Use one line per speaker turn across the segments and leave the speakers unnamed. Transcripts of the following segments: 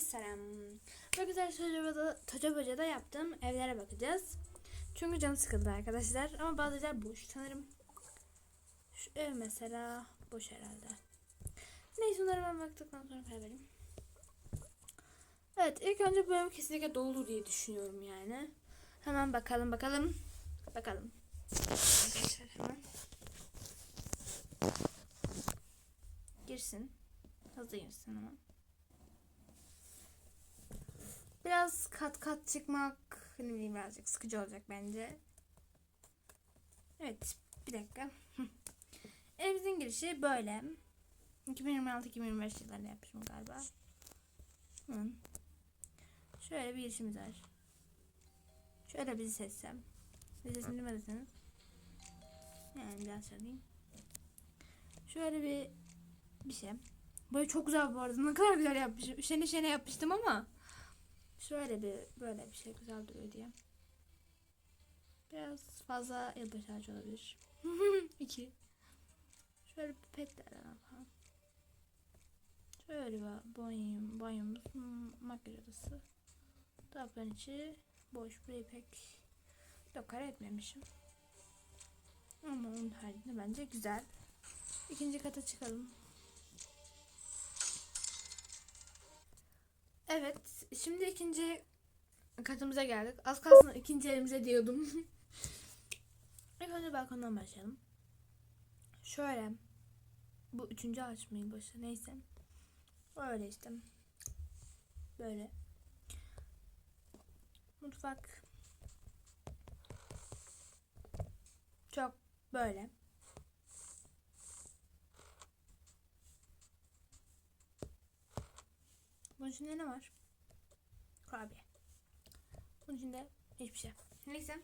Selam. Çok güzel Tocaba'da, Tocaba'da yaptığım evlere bakacağız. Çünkü canım sıkıldı arkadaşlar. Ama bazıları boş. Sanırım şu ev mesela boş herhalde. Neyse onlara ben baktıktan sonra karar vereyim. Evet ilk önce bu ev kesinlikle dolu diye düşünüyorum yani. Hemen bakalım bakalım. Bakalım. Arkadaşlar hemen. Girsin. Hızlı girsin hemen. Biraz kat kat çıkmak ne bileyim birazcık sıkıcı olacak bence. Evet bir dakika. Evimizin girişi böyle. 2026-2025 yıllarında yapmışım galiba. Hı. Şöyle bir girişimiz var. Şöyle bizi seçsem. Bir sesini duymadıysanız. Yani biraz söyleyeyim. Şöyle bir bir şey. Böyle çok güzel bu arada. Ne kadar güzel yapmışım. Şene şene yapmıştım ama. Şöyle bir böyle bir şey güzel duruyor diye. Biraz fazla yılbaşı ağacı olabilir. İki. Şöyle bir petlerden falan. Şöyle bir banyo, banyomuz, hmm, makyaj odası. Dolapların içi boş. Burayı pek dokar etmemişim. Ama onun haricinde bence güzel. İkinci kata çıkalım. Evet, şimdi ikinci katımıza geldik. Az kalsın ikinci evimize diyordum. İlk önce balkondan başlayalım. Şöyle, bu üçüncü ağaç mı başı neyse. Öyle işte. Böyle. Mutfak. Çok böyle. Bunun içinde ne var? Kurabiye. Bunun içinde hiçbir şey. Neyse.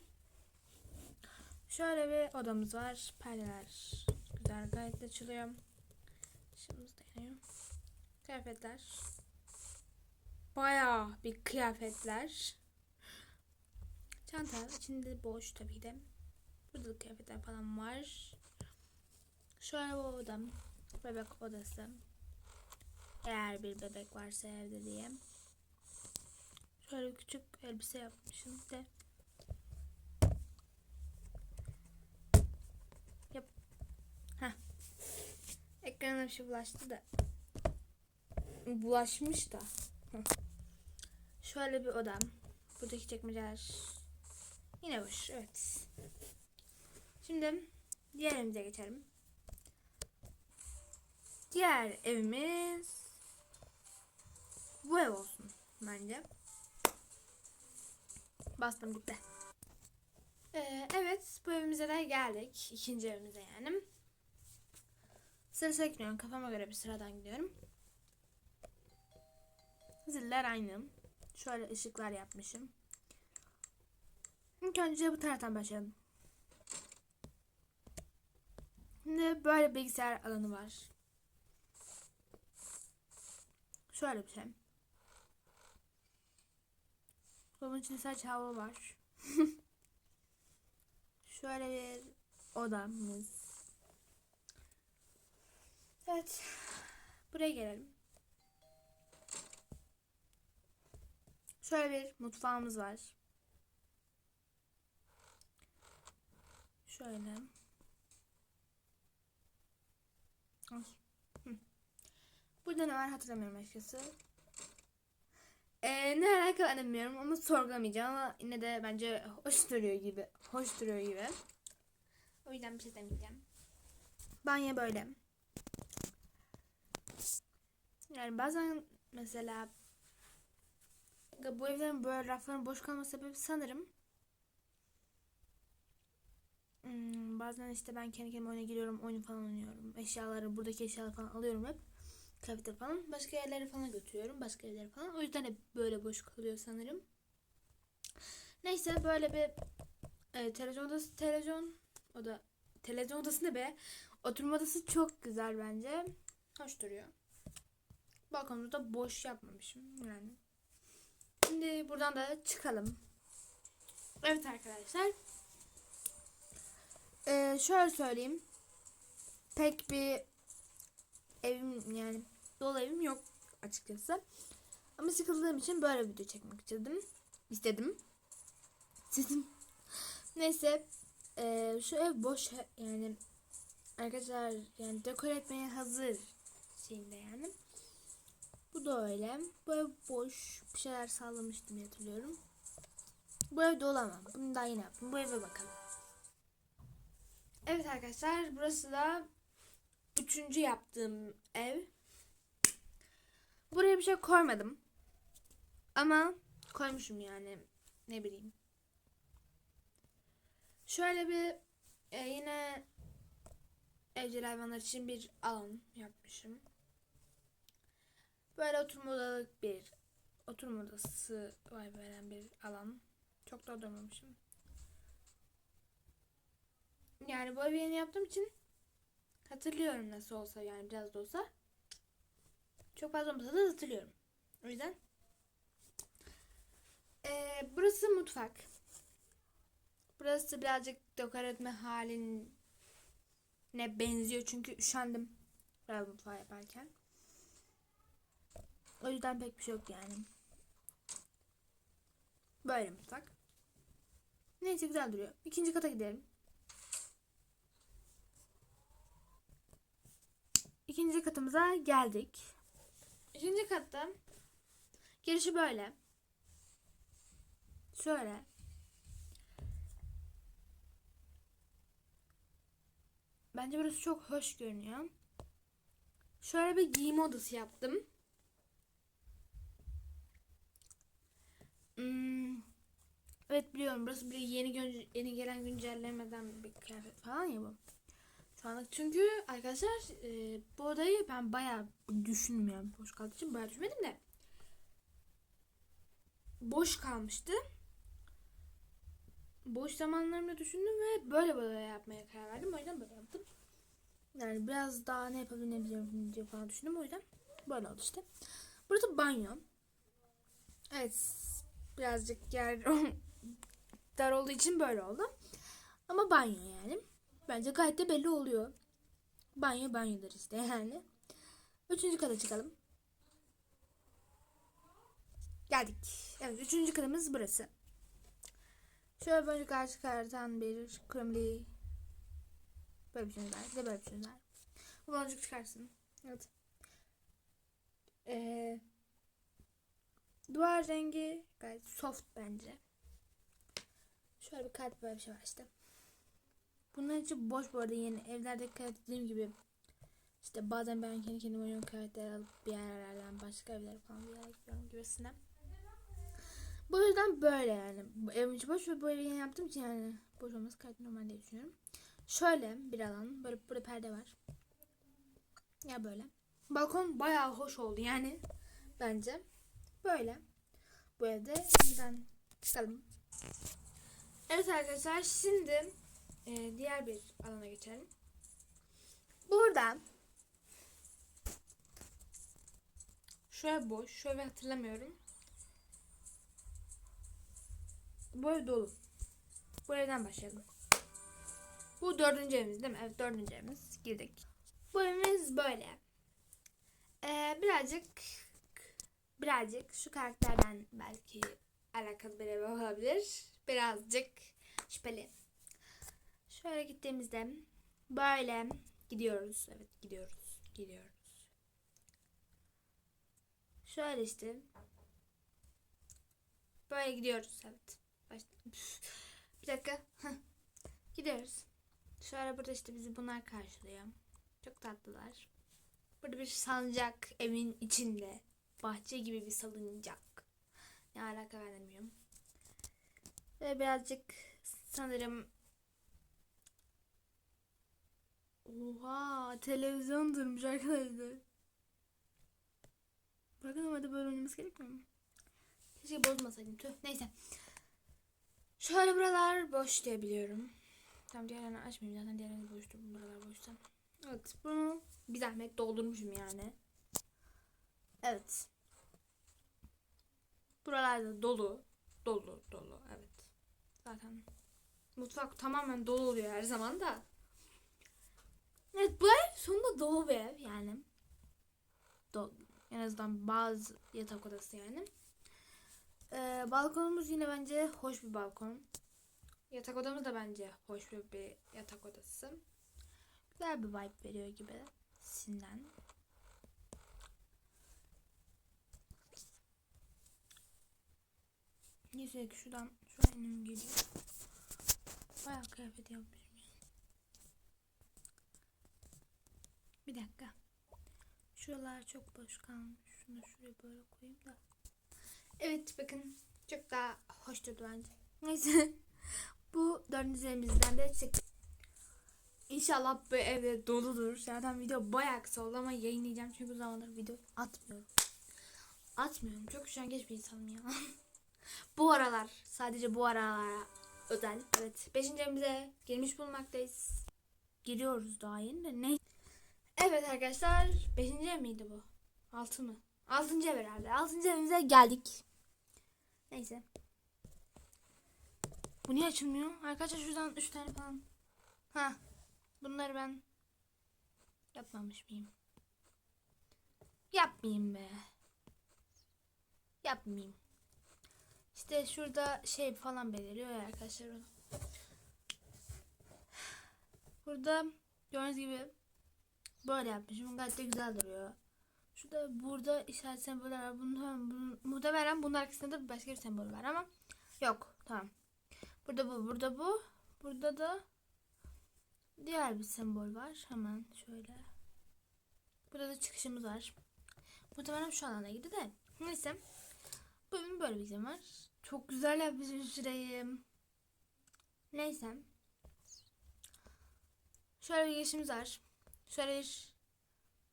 Şöyle bir odamız var. Perdeler güzel gayet açılıyor. Da yanıyor. Kıyafetler. Bayağı bir kıyafetler. Çanta içinde boş tabii de. Burada da kıyafetler falan var. Şöyle bu odam. Bebek odası. Eğer bir bebek varsa evde diye. Şöyle küçük elbise yapmışım de. Yap. Heh. Ekrana bir şey bulaştı da. Bulaşmış da. Heh. Şöyle bir odam. Buradaki çekmeceler yine boş. Evet. Şimdi diğer evimize geçelim. Diğer evimiz bu ev olsun bence. Bastım gitti. Ee, evet bu evimize de geldik. İkinci evimize yani. Sırasına gidiyorum. Kafama göre bir sıradan gidiyorum. Ziller aynı. Şöyle ışıklar yapmışım. İlk önce bu taraftan başlayalım. Şimdi böyle bilgisayar alanı var. Şöyle bir şey. Dolabın içinde sadece hava var. Şöyle bir odamız. Evet. Buraya gelelim. Şöyle bir mutfağımız var. Şöyle. Ay. Burada ne var hatırlamıyorum açıkçası. Ee, ne alakalı bilmiyorum ama sorgulamayacağım ama yine de bence hoş duruyor gibi. Hoş duruyor gibi. O yüzden bir şey demeyeceğim. Banyo böyle. Yani bazen mesela bu evlerin böyle rafların boş kalma sebebi sanırım hmm, bazen işte ben kendi kendime oyuna giriyorum oyun falan oynuyorum eşyaları buradaki eşyaları falan alıyorum hep kıyafetleri falan. Başka yerlere falan götürüyorum. Başka yerlere falan. O yüzden hep böyle boş kalıyor sanırım. Neyse böyle bir e, televizyon odası televizyon o da televizyon odası ne be? Oturma odası çok güzel bence. Hoş duruyor. Balkonu da boş yapmamışım yani. Şimdi buradan da çıkalım. Evet arkadaşlar. Ee, şöyle söyleyeyim. Pek bir evim yani dolu evim yok açıkçası. Ama sıkıldığım için böyle video çekmek istedim. İstedim. İstedim. Neyse. eee, şu ev boş yani arkadaşlar yani dekor etmeye hazır şeyinde yani. Bu da öyle. Bu ev boş. Bir şeyler sallamıştım hatırlıyorum. Bu evde olamam. Bunu daha yeni yaptım. Bu eve bakalım. Evet arkadaşlar burası da üçüncü yaptığım ev. Buraya bir şey koymadım. Ama koymuşum yani. Ne bileyim. Şöyle bir e, yine evcil hayvanlar için bir alan yapmışım. Böyle oturma odalık bir oturma odası var veren bir alan. Çok da oturmamışım. Yani bu evi yeni yaptığım için hatırlıyorum nasıl olsa yani biraz da olsa. Çok fazla olmasa da hatırlıyorum. O yüzden. Ee, burası mutfak. Burası birazcık dekor etme haline benziyor çünkü üşendim biraz mutfağı yaparken. O yüzden pek bir şey yok yani. Böyle mutfak. Neyse güzel duruyor. İkinci kata gidelim. İkinci katımıza geldik. İkinci katta girişi böyle. Şöyle. Bence burası çok hoş görünüyor. Şöyle bir giyim odası yaptım. Hmm, evet biliyorum burası bir yeni yeni gelen güncellemeden bir kıyafet falan ya bu. Şu çünkü arkadaşlar e, bu odayı ben bayağı düşünmüyorum boş kaldığı için bayağı düşünmedim de boş kalmıştı. Boş zamanlarımda düşündüm ve böyle böyle yapmaya karar verdim. O yüzden böyle yaptım. Yani biraz daha ne yapabilirim diye falan düşündüm. O yüzden böyle oldu işte. Burası banyo. Evet. Birazcık yer dar olduğu için böyle oldu. Ama banyo yani. Bence gayet de belli oluyor. Banyo banyodur işte yani. Üçüncü kata çıkalım. Geldik. Evet üçüncü katımız burası. Şöyle böyle karşı çıkartan bir kremli böyle bir şey var. Bir de böyle bir şey var. Bu boncuk çıkarsın. Evet. Ee, duvar rengi gayet soft bence. Şöyle bir kalp böyle bir şey var işte. Bunların için boş bu arada yeni evlerde kıyafet dediğim gibi işte bazen ben kendi kendime oyun kıyafetleri alıp bir yerlerden başka evlere falan bir yere gidiyorum gibisinden. Bu yüzden böyle yani. Evim içi boş ve bu evi yeni yaptığım için yani boş olması gayet normal diye düşünüyorum. Şöyle bir alan. Böyle burada perde var. Ya böyle. Balkon bayağı hoş oldu yani. Bence. Böyle. Bu evde şimdiden çıkalım. Evet arkadaşlar şimdi e, diğer bir alana geçelim. Burada şöyle boş. Şöyle hatırlamıyorum. Bu ev dolu. Bu evden başlayalım. Bu dördüncü evimiz değil mi? Evet dördüncü evimiz. Girdik. Bu evimiz böyle. Ee, birazcık birazcık şu karakterden belki alakalı bir ev olabilir. Birazcık şüpheli. Şöyle gittiğimizde böyle gidiyoruz. Evet gidiyoruz. Gidiyoruz. Şöyle işte. Böyle gidiyoruz evet. Bir dakika. Gidiyoruz. Şöyle burada işte bizi bunlar karşılıyor. Çok tatlılar. Burada bir salıncak evin içinde. Bahçe gibi bir salıncak. Ne alaka ben. Ve birazcık sanırım Oha televizyon durmuş arkadaşlar. Bakın ama da böyle oynaması gerekmiyor mu? Keşke bozmasaydım tüh. Neyse. Şöyle buralar boş diye biliyorum. Tamam diğerlerini açmayayım zaten diğerlerini boştu. Buralar boşta. Evet bunu bir zahmet doldurmuşum yani. Evet. Buralarda dolu. Dolu dolu evet. Zaten mutfak tamamen dolu oluyor her zaman da. Evet bu ev sonunda dolu bir ev yani. Dolu. En azından bazı yatak odası yani. Ee, balkonumuz yine bence hoş bir balkon. Yatak odamız da bence hoş bir, bir yatak odası. Güzel bir vibe veriyor gibi. Sinden. Neyse ki şuradan şuradan inim geliyor. Bayağı kıyafet yapmışım ya. Bir dakika. Şuralar çok boş kalmış. Şunu şuraya böyle koyayım da. Evet bakın çok daha hoş durdu bence. Neyse. Bu dördüncü elimizden de çık. İnşallah bu evde doludur. Zaten video bayağı kısa oldu ama yayınlayacağım çünkü bu zamanlar video atmıyorum. Atmıyorum. Çok üşengeç bir insanım ya. bu aralar. Sadece bu aralara özel. Evet. Beşinci evimize girmiş bulunmaktayız. Giriyoruz daha yeni de ne? Evet arkadaşlar. Beşinci ev miydi bu? Altı mı? Altıncı ev herhalde. Altıncı evimize geldik. Neyse. Bu niye açılmıyor? Arkadaşlar şuradan üç tane falan. Ha. Bunları ben yapmamış mıyım? Yapmayayım be. Yapmayayım. İşte şurada şey falan beliriyor ya arkadaşlar. Burada gördüğünüz gibi böyle yapmışım. Gayet de güzel duruyor. Şurada burada işaret sembolü var. Bunun, bunun, muhtemelen bunun arkasında da başka bir sembol var ama yok. Tamam. Burada bu, burada bu. Burada da diğer bir sembol var. Hemen şöyle. Burada da çıkışımız var. Muhtemelen şu alana gitti de. Neyse. Bugün böyle bir izin var. Çok güzel yapmışım şurayı. Neyse. Şöyle bir girişimiz var. Şöyle bir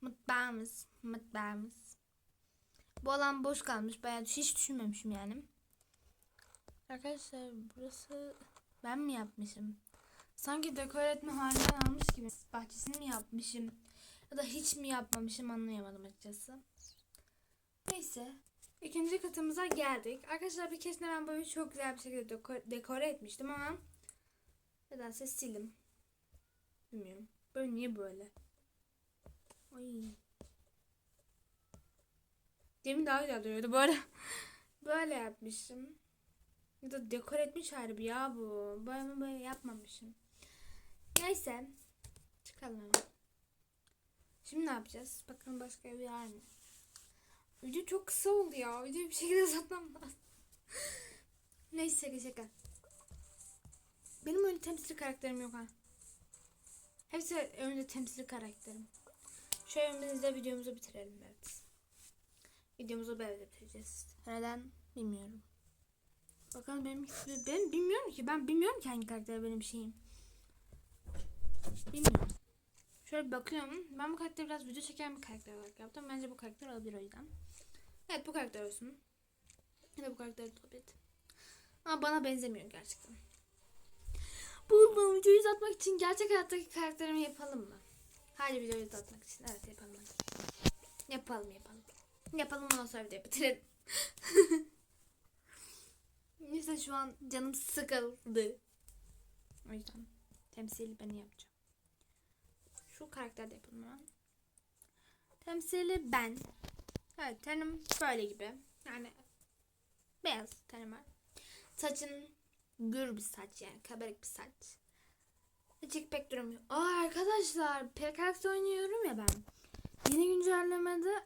mutfağımız. Mutfağımız. Bu alan boş kalmış. Bayağı hiç düşünmemişim yani. Arkadaşlar burası ben mi yapmışım? Sanki dekor etme halinden almış gibi. Bahçesini mi yapmışım? Ya da hiç mi yapmamışım anlayamadım açıkçası. Neyse. İkinci katımıza geldik. Arkadaşlar bir keresinde ben böyle çok güzel bir şekilde dekor- dekore etmiştim ama nedense sildim. Bilmiyorum. Böyle niye böyle? Ay. Demin daha güzel duruyordu arada. böyle yapmışım. Ya da dekor etmiş harbi ya bu. Böyle böyle yapmamışım. Neyse. Çıkalım. Şimdi ne yapacağız? Bakalım başka bir yer mi? Video çok kısa oldu ya. Videoyu bir şekilde uzatmam. Neyse şaka. Benim öyle temsil karakterim yok ha. Hepsi önce temsil karakterim. Evimizde videomuzu bitirelim evet. Videomuzu böyle bitireceğiz. Neden bilmiyorum. Bakalım benim ben bilmiyorum ki ben bilmiyorum ki hangi karakter benim şeyim. Bilmiyorum. Şöyle bakıyorum. Ben bu karakteri biraz video çeken bir karakter olarak yaptım. Bence bu karakter olabilir o yüzden. Evet bu karakter olsun. Ya da bu karakter olabilir. Ama bana benzemiyor gerçekten. Bu videoyu uzatmak için gerçek hayattaki karakterimi yapalım mı? Hadi videoyu uzatmak için. Evet yapalım hadi. Yapalım yapalım. Yapalım ondan sonra videoyu bitirelim. Neyse şu an canım sıkıldı. O yüzden temsili ben yapacağım. Şu karakter de yapalım hemen. Temsili ben. Evet tenim böyle gibi. Yani beyaz tenim var. Saçın gür bir saç yani kabarık bir saç. Hiç pek durmuyor. Aa arkadaşlar PKX oynuyorum ya ben. Yeni güncellemede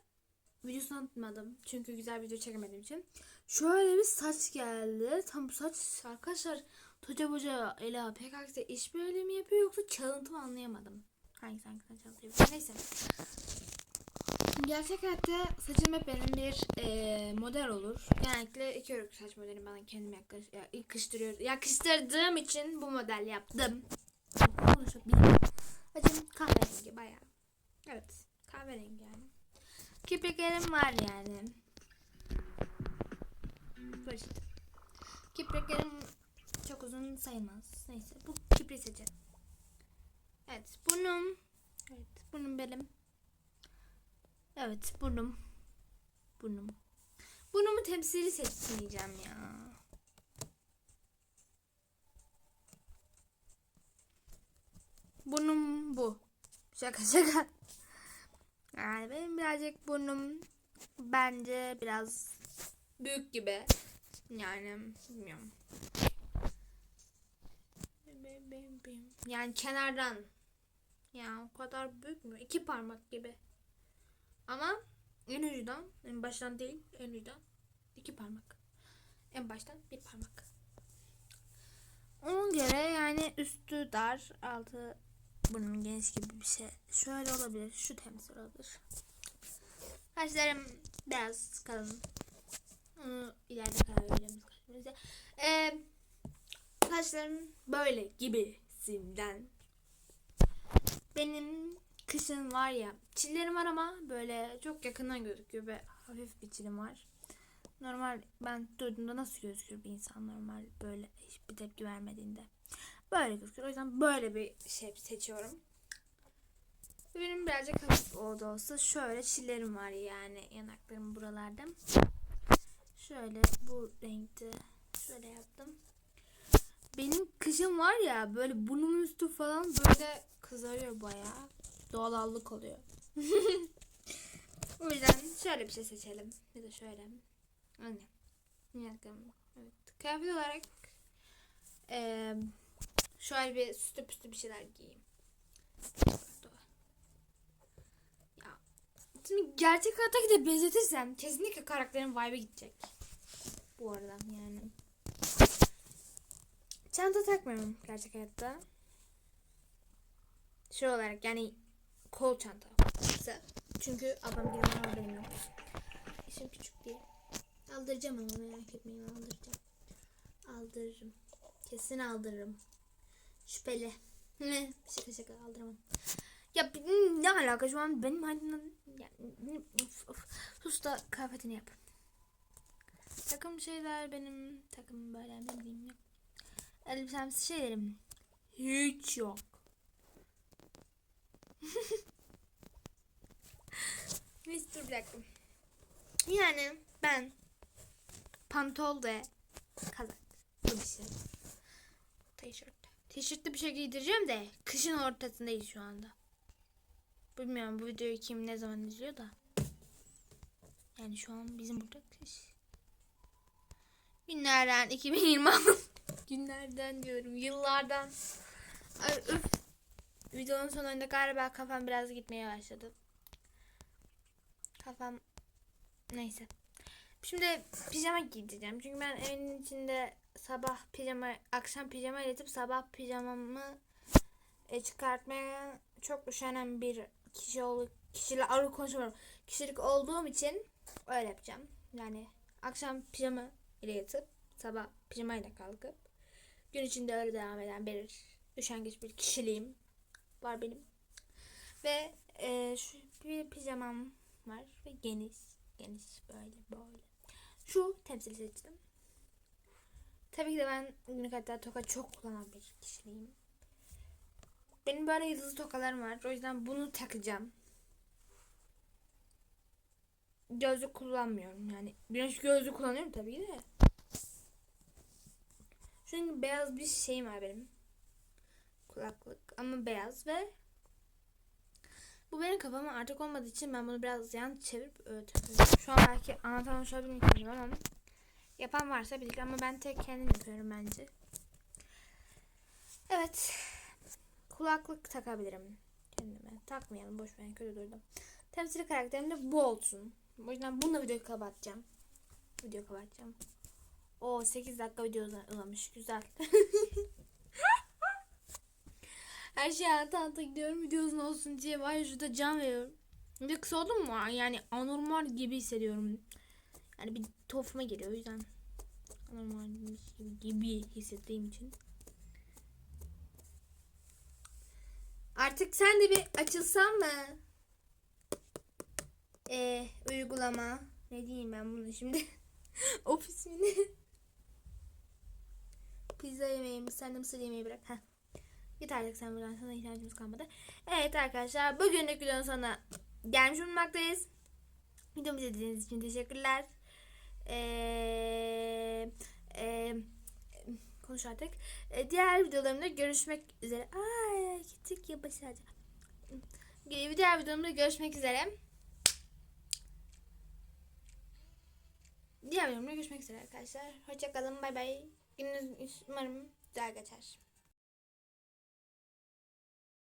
videosunu atmadım. Çünkü güzel video çekemediğim için. Şöyle bir saç geldi. Tam bu saç arkadaşlar Toca Boca Ela PKX'de işbirliği mi yapıyor yoksa çalıntı mı anlayamadım. Hangisi hangisine çalıyor? Neyse. Gerçek hayatta saçım hep benim bir e, model olur. Genellikle iki örgü saç modeli bana kendim yakış, ya, yakıştırıyor. Yakıştırdığım için bu model yaptım. Konuşabilirim. Saçım kahverengi bayağı. Evet kahverengi yani. Kirpiklerim var yani. Böyle işte. Kirpiklerim çok uzun sayılmaz. Neyse bu kipri seçelim. Evet burnum. Evet burnum benim. Evet burnum. Burnum. Burnumu temsili seçmeyeceğim ya. Burnum bu. Şaka şaka. Yani benim birazcık burnum bence biraz büyük gibi. Yani bilmiyorum. Yani kenardan. Ya o kadar büyük mü? İki parmak gibi. Ama en ucudan, en baştan değil, en ucudan iki parmak. En baştan bir parmak. Ona göre yani üstü dar, altı bunun geniş gibi bir şey. Şöyle olabilir, şu temiz olabilir. Saçlarım biraz kalın. Onu ileride karar vereceğimiz kaçımızda. Ee, saçlarım böyle gibisinden. Benim kışın var ya çillerim var ama böyle çok yakından gözüküyor ve hafif bir çilim var. Normal ben duyduğumda nasıl gözükür bir insan normal böyle hiçbir tepki vermediğinde. Böyle gözüküyor. O yüzden böyle bir şey seçiyorum. Benim birazcık hafif oldu olsa şöyle çillerim var yani yanaklarım buralarda. Şöyle bu renkte şöyle yaptım. Benim kışım var ya böyle burnumun üstü falan böyle kızarıyor bayağı. Doğalallık oluyor. o yüzden şöyle bir şey seçelim. Ya da şöyle. Aynen. Yanaklarım. Evet. Kıyafet olarak eee şöyle bir süslü püslü bir şeyler giyeyim. Ya. Şimdi gerçek hayattaki de benzetirsem kesinlikle karakterin vibe'e gidecek. Bu arada yani. Çanta takmıyorum gerçek hayatta. Şey olarak yani kol çanta. Çünkü ablam gibi haberim yok. İşim küçük değil. Aldıracağım ama merak etmeyin aldıracağım. Aldırırım. Kesin aldırırım. Şüpheli. Şaka şaka aldıramam. Ya ne alaka şu an benim halimden yani, of, of. sus da kıyafetini yap. Takım şeyler benim takım böyle ne bileyim yok. Elbisemsi şeylerim hiç yok. Neyse dur bir. Yani ben pantol ve kazak. Bu bir şey. Tişört. Tişörtlü bir şey giydireceğim de kışın ortasındayız şu anda. Bilmiyorum bu videoyu kim ne zaman izliyor da. Yani şu an bizim burada kış. Günlerden 2026 günlerden diyorum yıllardan. Ay, öf. Videonun sonunda galiba kafam biraz gitmeye başladı. Kafam neyse. Şimdi pijama giydireceğim. Çünkü ben evin içinde sabah pijama, akşam pijama yatıp sabah pijamamı e, çıkartmaya çok üşenen bir kişi ol kişiyle ağır konuşamıyorum. Kişilik olduğum için öyle yapacağım. Yani akşam pijama ile yatıp sabah pijama ile kalkıp gün içinde öyle devam eden bir üşengeç bir kişiliğim var benim. Ve e, şu bir pijamam var ve geniş geniş böyle böyle. Şu temsili seçtim. Tabii ki de ben günlük hayatta toka çok kullanan bir kişiliğim. Benim böyle yıldızlı tokalarım var. O yüzden bunu takacağım. Gözlük kullanmıyorum yani. Güneş gözlüğü kullanıyorum tabii de. Çünkü beyaz bir şeyim var benim. Kulaklık ama beyaz ve bu benim kafama artık olmadığı için ben bunu biraz yan çevirip öyle takıyorum. Şu an belki anlatamamış olabilirim bilmiyorum ama yapan varsa bilir ama ben tek kendim yapıyorum bence. Evet. Kulaklık takabilirim kendime. Takmayalım boş ver kötü durdum. Temsili karakterim de bu olsun. O yüzden bununla videoyu kapatacağım. Video kapatacağım. O 8 dakika video uzamış. Güzel. Her şey hayata gidiyorum video uzun olsun diye var şurada can veriyorum. Bir de kısa oldu mu yani anormal gibi hissediyorum. Yani bir tuhafıma geliyor o yüzden. Anormal gibi, hissettiğim için. Artık sen de bir açılsan mı? Ee, uygulama. Ne diyeyim ben bunu şimdi? Ofisini. Pizza yemeği, sen de mısır yemeği bırak. Heh. Git sen buradan sana ihtiyacımız kalmadı. Evet arkadaşlar bugünlük videonun sonuna gelmiş bulunmaktayız. Videomu izlediğiniz için teşekkürler. Ee, e, konuş artık. Ee, diğer videolarımda görüşmek üzere. Ay gittik ya başaracağım. Diğer videolarımda görüşmek üzere. diğer bölümde görüşmek üzere arkadaşlar. Hoşçakalın. Bay bay. Gününüz umarım güzel geçer.